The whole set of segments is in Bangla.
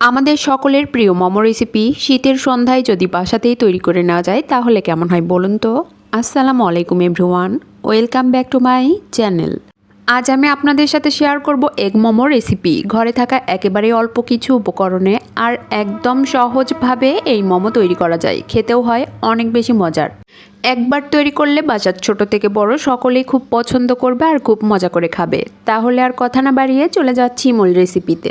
আমাদের সকলের প্রিয় মোমো রেসিপি শীতের সন্ধ্যায় যদি বাসাতেই তৈরি করে নেওয়া যায়, তাহলে কেমন হয় বলুন তো? আসসালামু আলাইকুম everyone welcome back to my channel আজ আমি আপনাদের সাথে শেয়ার করব এগ মোমো রেসিপি ঘরে থাকা একেবারে অল্প কিছু উপকরণে আর একদম সহজভাবে এই মোমো তৈরি করা যায়। খেতেও হয়, অনেক বেশি মজার। একবার তৈরি করলে বাজার ছোট থেকে বড় সকলেই খুব পছন্দ করবে আর খুব মজা করে খাবে। তাহলে আর কথা না বাড়িয়ে চলে যাচ্ছি মূল রেসিপিতে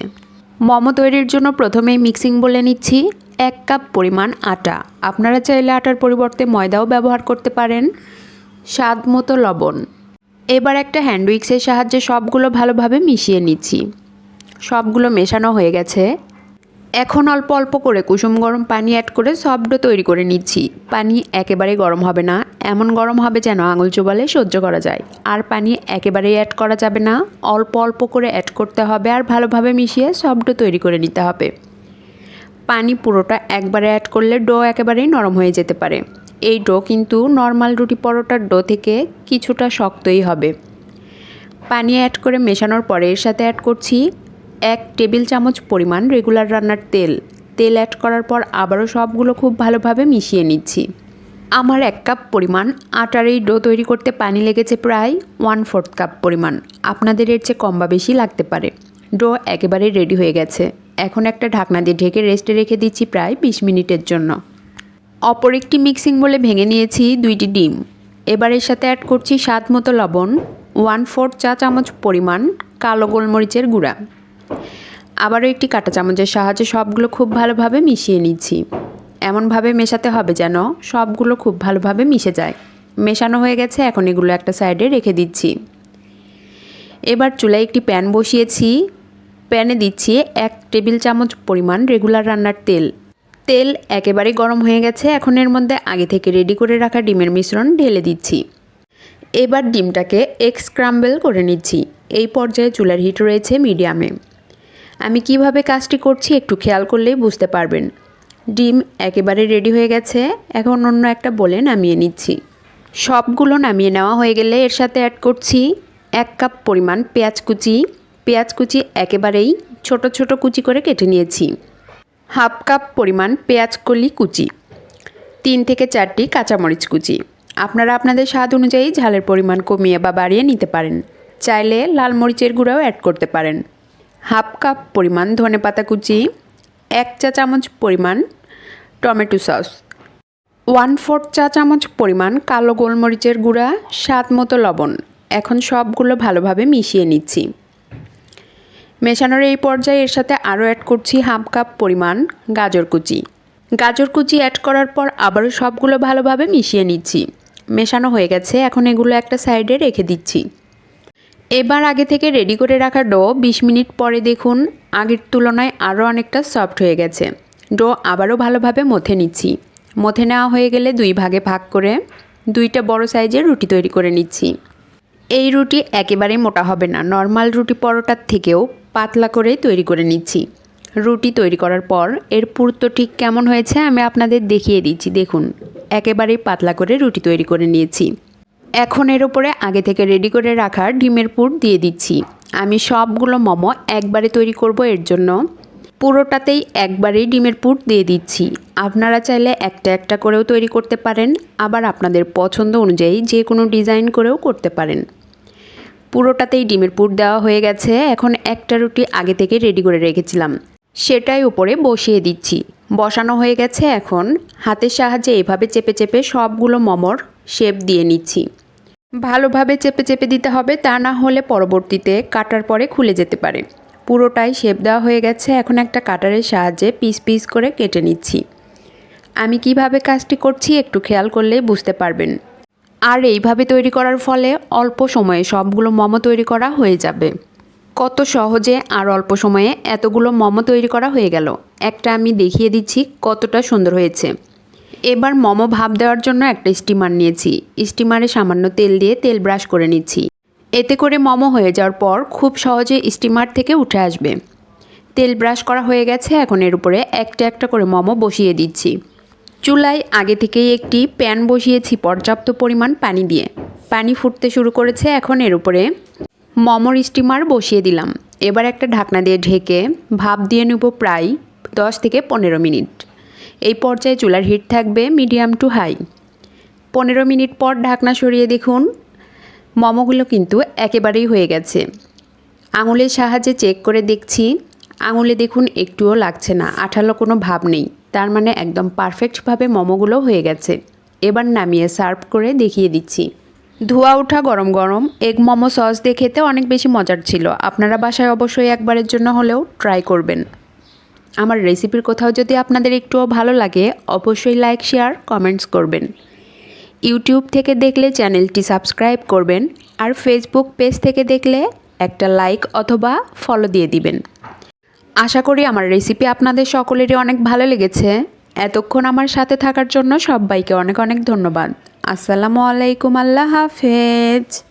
মোমো তৈরির জন্য প্রথমেই মিক্সিং বলে নিচ্ছি এক কাপ পরিমাণ আটা। আপনারা চাইলে আটার পরিবর্তে ময়দাও ব্যবহার করতে পারেন। স্বাদ মতো লবণ। এবার একটা হ্যান্ড উইক্সের সাহায্যে সবগুলো ভালোভাবে মিশিয়ে নিচ্ছি। সবগুলো মেশানো হয়ে গেছে। এখন অল্প অল্প করে কুসুম গরম পানি অ্যাড করে সফট তৈরি করে নিচ্ছি। পানি একেবারে গরম হবে না। এমন গরম হবে যেন আঙুল চোবালে সহ্য করা যায়। আর পানি একেবারেই অ্যাড করা যাবে না। অল্প অল্প করে অ্যাড করতে হবে আর ভালোভাবে মিশিয়ে সফট ডো তৈরি করে নিতে হবে। পানি পুরোটা একবারে অ্যাড করলে ডো একেবারেই নরম হয়ে যেতে পারে। এই ডো কিন্তু নর্মাল রুটি পরোটার ডো থেকে কিছুটা শক্তই হবে। পানি অ্যাড করে মেশানোর পরে এর সাথে অ্যাড করছি এক টেবিল চামচ পরিমাণ রেগুলার রান্নার তেল। তেল অ্যাড করার পর আবারও সবগুলো খুব ভালোভাবে মিশিয়ে নিচ্ছি। আমার এক কাপ পরিমাণ আটার এই ডো তৈরি করতে পানি লেগেছে প্রায় ওয়ান ফোর্থ কাপ পরিমাণ। আপনাদের এর চেয়ে কম বা বেশি লাগতে পারে। ডো একেবারেই রেডি হয়ে গেছে। এখন একটা ঢাকনা দিয়ে ঢেকে রেস্টে রেখে দিচ্ছি প্রায় বিশ মিনিটের জন্য। অপর একটি মিক্সিং বলে ভেঙে নিয়েছি দুইটি ডিম। এবার এর সাথে অ্যাড করছি স্বাদ মতো লবণ ওয়ান ফোর চা চামচ পরিমাণ কালো গোলমরিচের গুঁড়া। আবারও একটি কাঁটা চামচের সাহায্যে সবগুলো খুব ভালোভাবে মিশিয়ে নিচ্ছি। এমনভাবে মেশাতে হবে যেন সবগুলো খুব ভালোভাবে মিশে যায়। মেশানো হয়ে গেছে, এখন এগুলো একটা সাইডে রেখে দিচ্ছি। এবার চুলায় একটি প্যান বসিয়েছি। প্যানে দিচ্ছি এক টেবিল চামচ পরিমাণ রেগুলার রান্নার তেল। তেল একেবারে গরম হয়ে গেছে, এখন এর মধ্যে আগে থেকে রেডি করে রাখা ডিমের মিশ্রণ ঢেলে দিচ্ছি। এবার ডিমটাকে এগ স্ক্রাম্বেল করে নিচ্ছি। এই পর্যায়ে চুলার হিট রয়েছে মিডিয়ামে। আমি কীভাবে কাজটি করছি একটু খেয়াল করলেই বুঝতে পারবেন। ডিম একেবারে রেডি হয়ে গেছে। এখন অন্য একটা বলে নামিয়ে নিচ্ছি। সবগুলো নামিয়ে নেওয়া হয়ে গেলে এর সাথে অ্যাড করছি এক কাপ পরিমাণ পেঁয়াজ কুচি। পেঁয়াজ কুচি একেবারেই ছোট ছোট কুচি করে কেটে নিয়েছি। হাফ কাপ পরিমাণ পেঁয়াজ কলি কুচি। তিন থেকে চারটি কাঁচামরিচ কুচি। আপনারা আপনাদের স্বাদ অনুযায়ী ঝালের পরিমাণ কমিয়ে বা বাড়িয়ে নিতে পারেন। চাইলে লাল মরিচের গুঁড়াও অ্যাড করতে পারেন। হাফ কাপ পরিমাণ ধনেপাতা কুচি। এক চা চামচ পরিমাণ টমেটো সস। ওয়ান ফোর্থ চা চামচ পরিমাণ কালো গোলমরিচের গুঁড়া, স্বাদ মতো লবণ। এখন সবগুলো ভালোভাবে মিশিয়ে নিচ্ছি। মেশানোর এই পর্যায়ে এর সাথে আরও অ্যাড করছি হাফ কাপ পরিমাণ গাজর কুচি। গাজর কুচি অ্যাড করার পর আবারও সবগুলো ভালোভাবে মিশিয়ে নিচ্ছি। মেশানো হয়ে গেছে, এখন এগুলো একটা সাইডে রেখে দিচ্ছি। এবার আগে থেকে রেডি করে রাখা ডো বিশ মিনিট পরে দেখুন, আগের তুলনায় আরও অনেকটা সফট হয়ে গেছে। ডো আবারও ভালোভাবে মথে নিচ্ছি। মথে নেওয়া হয়ে গেলে দুই ভাগে ভাগ করে দুইটা বড় সাইজের রুটি তৈরি করে নিচ্ছি। এই রুটি একেবারেই মোটা হবে না, নর্মাল রুটি পরোটার থেকেও পাতলা করে তৈরি করে নিচ্ছি। রুটি তৈরি করার পর এর পুরুত্ব ঠিক কেমন হয়েছে আমি আপনাদের দেখিয়ে দিচ্ছি, দেখুন। একেবারেই পাতলা করে রুটি তৈরি করে নিয়েছি। এখন এর উপরে আগে থেকে রেডি করে রাখা ডিমের পুর দিয়ে দিচ্ছি। আমি সবগুলো মোমো একবারে তৈরি করব এর জন্য। পুরোটাতেই একবারেই ডিমের পুর দিয়ে দিচ্ছি। আপনারা চাইলে একটা একটা করেও তৈরি করতে পারেন, আবার আপনাদের পছন্দ অনুযায়ী যে কোনো ডিজাইন করেও করতে পারেন। পুরোটাতেই ডিমের পুর দেওয়া হয়ে গেছে, এখন একটা রুটি আগে থেকে রেডি করে রেখেছিলাম। সেটাই উপরে বসিয়ে দিচ্ছি। বসানো হয়ে গেছে এখন, হাতের সাহায্যে এভাবে চেপে চেপে সবগুলো মোমোর শেপ দিয়ে নিচ্ছি। ভালোভাবে চেপে চেপে দিতে হবে, তা না হলে পরবর্তীতে কাটার পরে খুলে যেতে পারে। পুরোটাই শেপ দেওয়া হয়ে গেছে। এখন একটা কাটারের সাহায্যে পিস পিস করে কেটে নিচ্ছি। আমি কীভাবে কাজটি করছি একটু খেয়াল করলেই বুঝতে পারবেন। আর এইভাবে তৈরি করার ফলে অল্প সময়ে সবগুলো মোমো তৈরি করা হয়ে যাবে। কত সহজে আর অল্প সময়ে এতগুলো মোমো তৈরি করা হয়ে গেল। একটা আমি দেখিয়ে দিচ্ছি কতটা সুন্দর হয়েছে। এবার মোমো ভাপ দেওয়ার জন্য একটা স্টিমার নিয়েছি। স্টিমারে সামান্য তেল দিয়ে তেল ব্রাশ করে নিচ্ছি। এতে করে মোমো হয়ে যাওয়ার পর খুব সহজে স্টিমার থেকে উঠে আসবে। তেল ব্রাশ করা হয়ে গেছে, এখন এর উপরে একটা একটা করে মোমো বসিয়ে দিচ্ছি। চুলায় আগে থেকেই একটি প্যান বসিয়েছি পর্যাপ্ত পরিমাণ পানি দিয়ে। পানি ফুটতে শুরু করেছে, এখন এর উপরে মোমোর স্টিমার বসিয়ে দিলাম। এবার একটা ঢাকনা দিয়ে ঢেকে ভাপ দিয়ে নেব প্রায় দশ থেকে পনেরো মিনিট। এই পর্যায়ে চুলার হিট থাকবে মিডিয়াম টু হাই পনেরো মিনিট পর ঢাকনা সরিয়ে দেখুন মোমোগুলো কিন্তু একেবারেই হয়ে গেছে। আঙুলের সাহায্যে চেক করে দেখছি। আঙুলে দেখুন, একটুও লাগছে না, আঠালো কোনো ভাব নেই। তার মানে একদম পারফেক্টভাবে মোমোগুলো হয়ে গেছে। এবার নামিয়ে সার্ভ করে দেখিয়ে দিচ্ছি। ধোয়া ওঠা গরম গরম। এগ মোমো সস দিয়ে খেতে অনেক বেশি মজার ছিল। আপনারা বাসায় অবশ্যই একবারের জন্য হলেও ট্রাই করবেন। আমার রেসিপির কোথাও যদি আপনাদের একটুও ভালো লাগে, অবশ্যই লাইক শেয়ার কমেন্টস করবেন। ইউটিউব থেকে দেখলে চ্যানেলটি সাবস্ক্রাইব করবেন আর ফেসবুক পেজ থেকে দেখলে একটা লাইক অথবা ফলো দিয়ে দিবেন। আশা করি আমার রেসিপি আপনাদের সকলেরই অনেক ভালো লেগেছে। এতক্ষণ আমার সাথে থাকার জন্য সবাইকে অনেক অনেক ধন্যবাদ। আসসালামু আলাইকুম, আল্লাহ হাফেজ।